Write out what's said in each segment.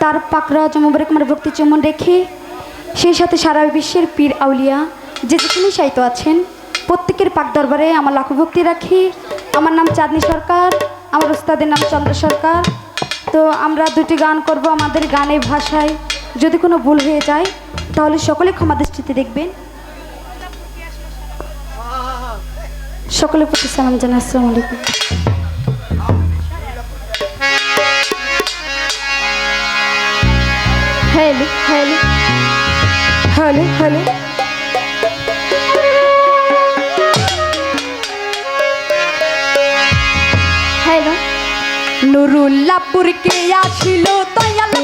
তার পাকরা জমবরেক আমার ভক্তি চুমন রেখে, সেই সাথে সারা বিশ্বের পীর আউলিয়া যে যেখানে সাহিত্য আছেন, প্রত্যেকের পাক দরবারে আমার লাখো ভক্তি রাখি। আমার নাম চাঁদনী সরকার, আমার উস্তাদের নাম চন্দ্র সরকার। তো আমরা দুটি গান করব আমাদের গানে ভাষায়। যদি কোনো ভুল হয়ে যায়, তাহলে সকলে ক্ষমা দৃষ্টিতে দেখবেন। সকলের প্রতি সালাম জানাই, আসসালামু আলাইকুম। Hello hello hello hello hello নুরুল্লাপুরকে আসিল দয়াল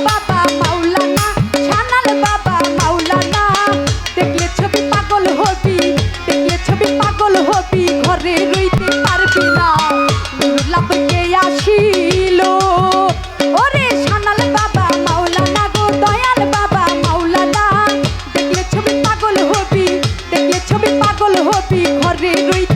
পাপি ঘরে রইতে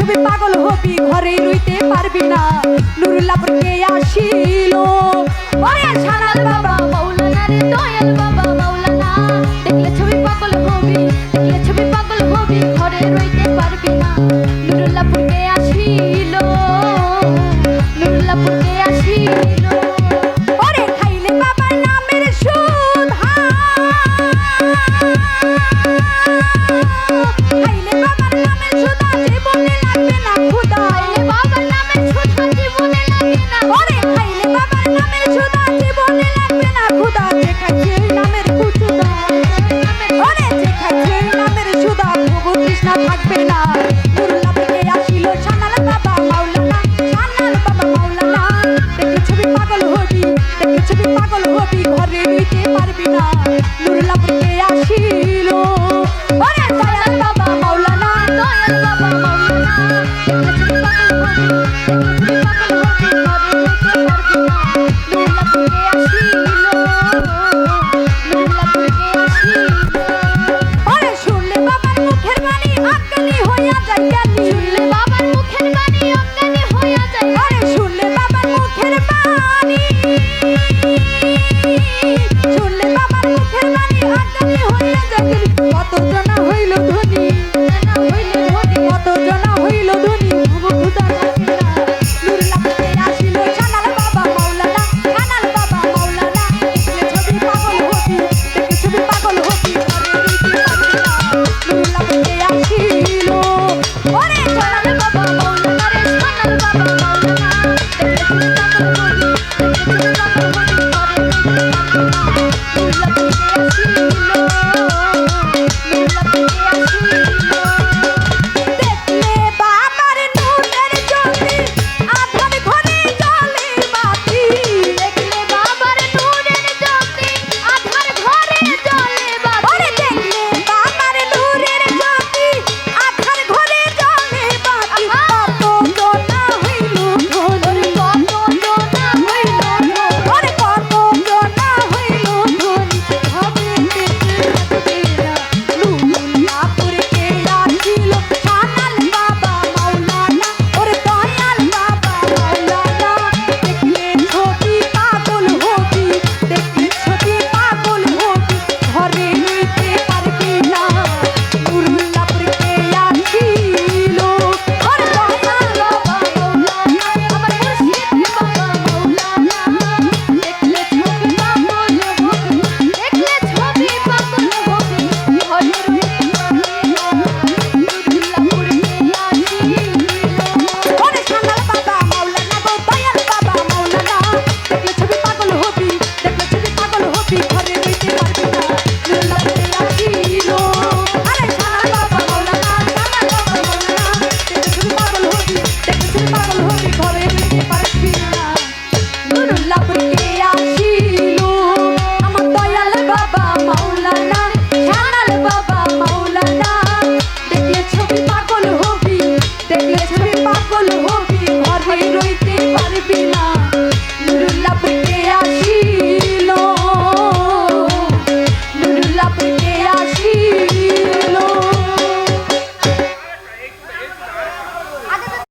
ছবি পাগল হবি ঘরে রইতে পারবি না। নুরুল্লাপুরকে শুনলে বাবার মুখের আজ্ঞানী